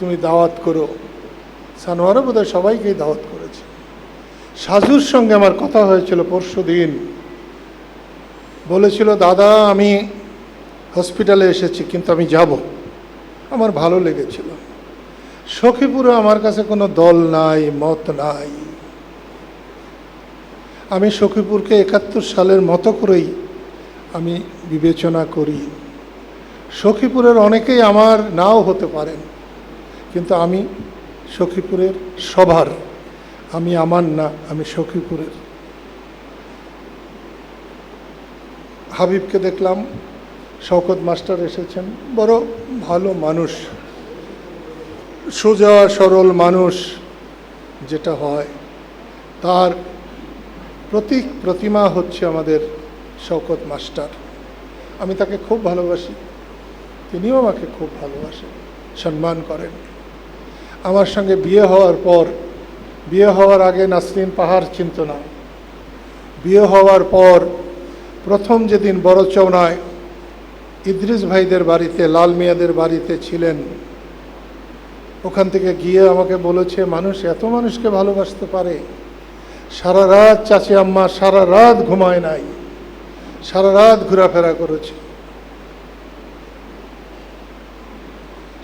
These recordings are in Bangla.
তুমি দাওয়াত করো। সানোয়ারও বোধহয় সবাইকেই দাওয়াত করেছে। সাজুর সঙ্গে আমার কথা হয়েছিল পরশু দিন। বলেছিল, দাদা, আমি হসপিটালে এসেছি, কিন্তু আমি যাব। আমার ভালো লেগেছিল। সখীপুরে আমার কাছে কোনো দল নাই, মত নাই। আমি সখীপুরকে একাত্তর সালের মতো করেই আমি বিবেচনা করি। সখীপুরের অনেকেই আমার নাও হতে পারেন। কিন্তু আমি সখীপুরের সবার আমি আমার না, আমি সখীপুরের। হাবিবকে দেখলাম, শওকত মাস্টার এসেছেন, বড় ভালো মানুষ, সোজা, সরল মানুষ যেটা হয়। তার প্রতীক, প্রতিমা হচ্ছে আমাদের শওকত মাস্টার। আমি তাকে খুব ভালোবাসি, তিনিও আমাকে খুব ভালোবাসেন, সম্মান করেন। আমার সঙ্গে বিয়ে হওয়ার পর, বিয়ে হওয়ার আগে নাসরিন পাহাড় চিনত না। বিয়ে হওয়ার পর প্রথম যেদিন বড় চৌনায় ইদ্রিস ভাইদের বাড়িতে, লাল মিয়াদের বাড়িতে ছিলেন, ওখান থেকে গিয়ে আমাকে বলেছে, মানুষ এত মানুষকে ভালোবাসতে পারে। সারা রাত চাচি আম্মা সারা রাত ঘুমায় নাই। সারা রাত ঘোরাফেরা করেছে।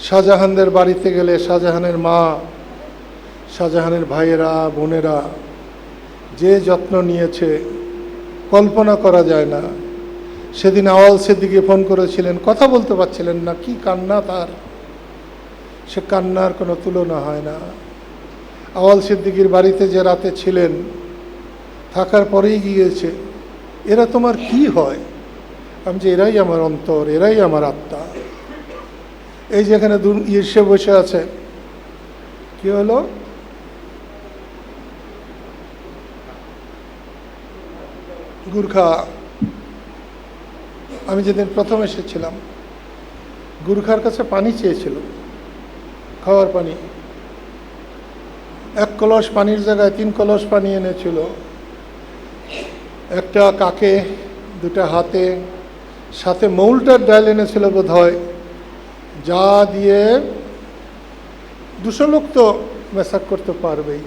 শাহজাহানদের বাড়িতে গেলে শাহজাহানের মা, শাহজাহানের ভাইয়েরা, বোনেরা যে যত্ন নিয়েছে, কল্পনা করা যায় না। সেদিন আওয়াল সিদ্দিকে ফোন করেছিলেন, কথা বলতে পারছিলেন না, কি কান্না তার? সে কান্নার কোনো তুলনা হয় না। আওয়াল সিদ্দিকির বাড়িতে যে রাতে ছিলেন, থাকার পরেই গিয়েছে, এরা তোমার কি হয়? আমি যে এরাই আমার অন্তর, এরাই আমার আত্মা। এই যেখানে ইসে বসে আছে। কি হলো? গুর্খা। আমি যেদিন প্রথম এসেছিলাম, গুর্খার কাছে পানি চেয়েছিল, খাওয়ার পানি। এক কলস পানির জায়গায় তিন কলস পানি এনেছিল। একটা কাকে, দুটা হাতে, সাথে মৌলটার ডাল এনেছিল বোধ হয় যা দিয়ে দুশো লোক তো মেসাক করতে পারবেই।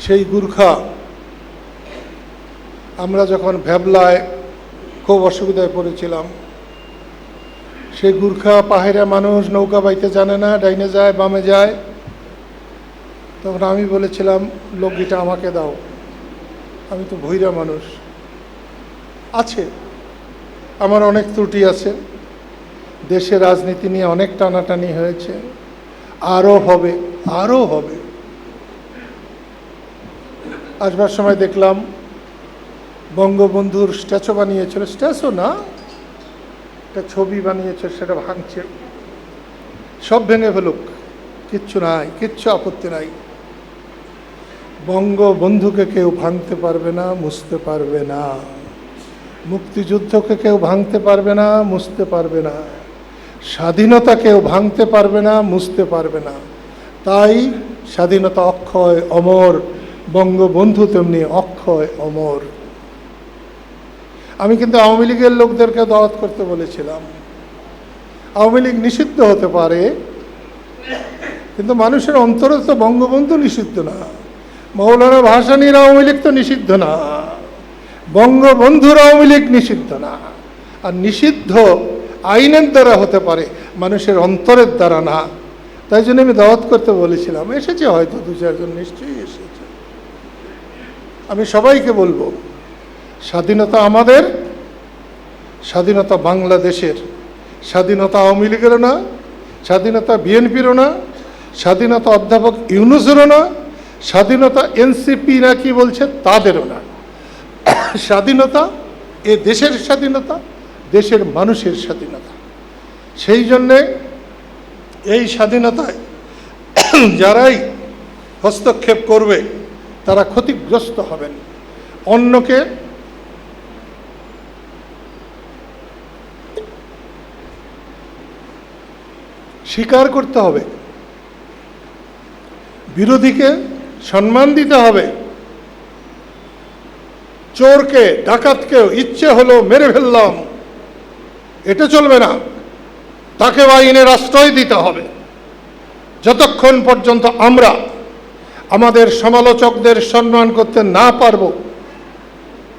সেই গুর্খা আমরা যখন ভ্যাবলায় খুব অসুবিধায় পড়েছিলাম, সেই গুর্খা পাহাড়ে মানুষ নৌকা বাইতে জানে না, ডাইনে যায়, বামে যায়। তখন আমি বলেছিলাম, লোকগিটা আমাকে দাও। আমি তো ভৈরা মানুষ। আছে। আমার অনেক ত্রুটি আছে। দেশের রাজনীতি নিয়ে অনেক টানাটানি হয়েছে। আরও হবে আরও হবে। আসবার সময় দেখলাম বঙ্গবন্ধুর স্ট্যাচু বানিয়েছিল। স্ট্যাচু না, একটা ছবি বানিয়েছে, সেটা ভাঙছে। সব ভেঙে ফেলুক, কিচ্ছু নাই, কিচ্ছু আপত্তি নাই। বঙ্গবন্ধুকে কেউ ভাঙতে পারবে না, মুছতে পারবে না। মুক্তিযুদ্ধকে কেউ ভাঙতে পারবে না, মুছতে পারবে না। স্বাধীনতা কেউ ভাঙতে পারবে না, মুছতে পারবে না। তাই স্বাধীনতা অক্ষয় অমর, বঙ্গবন্ধু তেমনি অক্ষয় অমর। আমি কিন্তু আওয়ামী লীগের লোকদেরকে দাওয়াত করতে বলেছিলাম। আওয়ামী লীগ নিষিদ্ধ হতে পারে, কিন্তু মানুষের অন্তরে তো বঙ্গবন্ধু নিষিদ্ধ না। মৌলানা ভাসানির আওয়ামী লীগ তো নিষিদ্ধ না। বঙ্গবন্ধুর আওয়ামী লীগ নিষিদ্ধ না। আর নিষিদ্ধ আইনের দ্বারা হতে পারে, মানুষের অন্তরের দ্বারা না। তাই জন্য আমি দাওয়াত করতে বলেছিলাম, এসেছে হয়তো দু চারজন, নিশ্চয়ই এসেছে। আমি সবাইকে বলব, স্বাধীনতা আমাদের, স্বাধীনতা বাংলাদেশের, স্বাধীনতা আওয়ামী লীগেরও না, স্বাধীনতা বিএনপিরও না, স্বাধীনতা অধ্যাপক ইউনুসেরও না, স্বাধীনতা এনসিপি না কি বলছে তাদেরও না। স্বাধীনতা এ দেশের স্বাধীনতা দেশের মানুষের স্বাধীনতা। সেই জন্যে এই স্বাধীনতায় যারাই হস্তক্ষেপ করবে, তারা ক্ষতিগ্রস্ত হবেন। অন্যকে স্বীকার করতে হবে। বিরোধীকে সম্মান দিতে হবে। চোরকে, ডাকাতকেও ইচ্ছে হলো মেরে ফেললাম। এটা চলবে না। তাকে আইনের আশ্রয় দিতে হবে। যতক্ষণ পর্যন্ত আমরা আমাদের সমালোচকদের সম্মান করতে না পারব